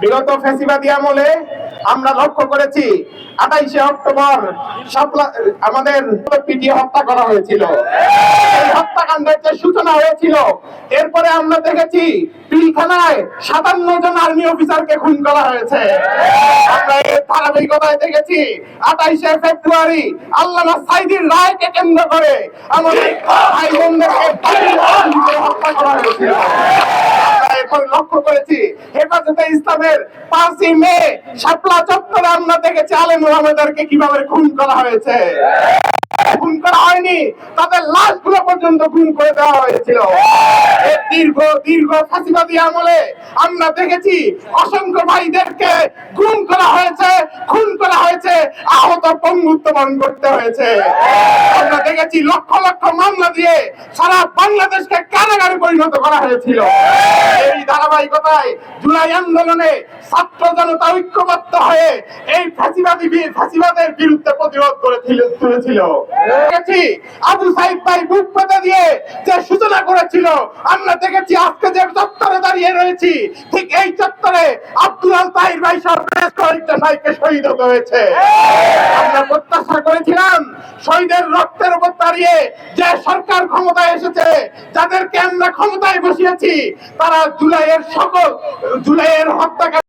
বিগত ফেসিবাদী আমলে আমরা লক্ষ্য করেছি, আঠাইশে অক্টোবর আমাদের পিটিয়ে হত্যা করা হয়েছিল। হত্যাকাণ্ডের যে সূচনা হয়েছিল, এরপরে আমরা দেখেছি, পিলখানায় সাতান্ন জন আর্মি অফিসারকে খুন করা হয়েছে। আমরা এর ধারাবাহিকতায় দেখেছি, আঠাইশে ফেব্রুয়ারি আল্লামা সাইদির রায়কে কেন্দ্র করে আমাদের ভাই বোনদেরকে হত্যা করা হয়েছিল। এখন লক্ষ্য করেছি, হেফাজতে ইসলামের পাঁচই মে, শাপলা চত্বরে আমরা দেখেছি আলেম আমাদেরকে কীভাবে খুন করা হয়েছে। খুন করা হয়নি তাদের পর্যন্ত খুন করে দেওয়া হয়েছিল। দীর্ঘ দীর্ঘ ফাঁসিবাদী আমলে আমরা দেখেছি অসংখ্য ভাইদেরকে খুন করা হয়েছে, খুন করা হয়েছে, আহত পঙ্গুত্ব বরণ করতে হয়েছে। আমরা দেখেছি লক্ষ লক্ষ মামলা দিয়ে সারা বাংলাদেশকে কারাগারে পরিণত করা হয়েছিল। এই ধারাবাহিকতায় জুলাই আন্দোলনে ছাত্র জনতা ঐক্যবদ্ধ হয়ে এই ফাঁসিবাদী ফাঁসিবাদের বিরুদ্ধে প্রতিরোধ করে তুলেছিল। দেখেছি আবু সাইদ ভাই পেতে দিয়ে যে সূচনা করেছিল, আমরা দেখেছি আজকে যে চত্বরে দাঁড়িয়ে রয়েছি, ঠিক এই চত্বরে আব্দুল আল তাহির ভাই কয়েকটা ভাইকে শহীদ হয়েছে। আমরা প্রত্যাশা করেছিলাম শহীদের রক্তের উপর দাঁড়িয়ে যে সরকার ক্ষমতায় এসেছে, যাদেরকে আমরা ক্ষমতায় বসিয়েছি, তারা জুলাইয়ের সকল, জুলাইয়ের হত্যাকাণ্ড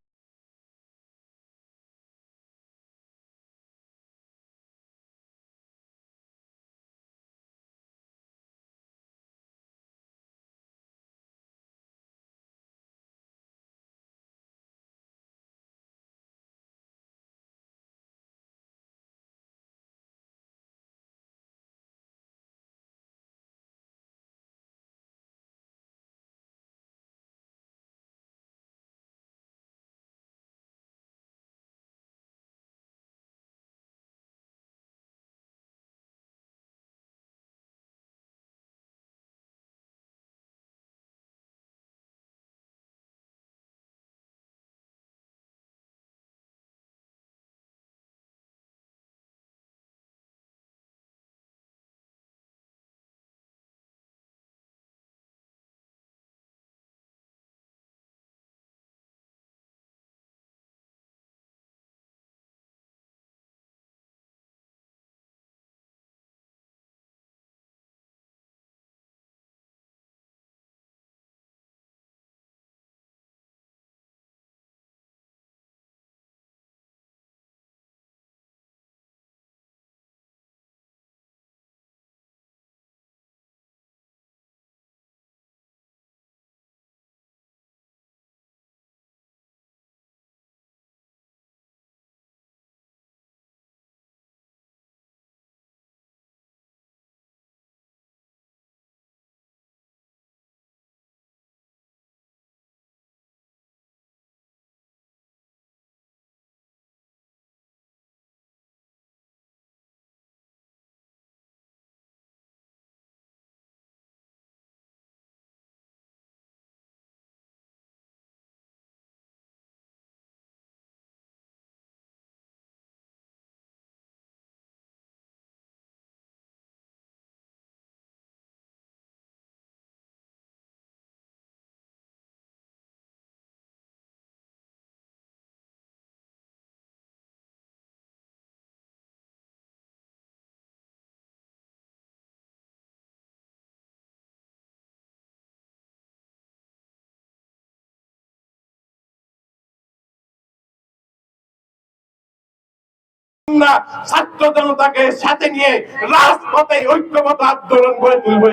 আমরা ছাত্র জনতাকে সাথে নিয়ে রাজপথে ঐক্যবদ্ধ আন্দোলন করে তুলব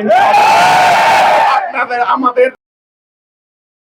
আপনাদের আমাদের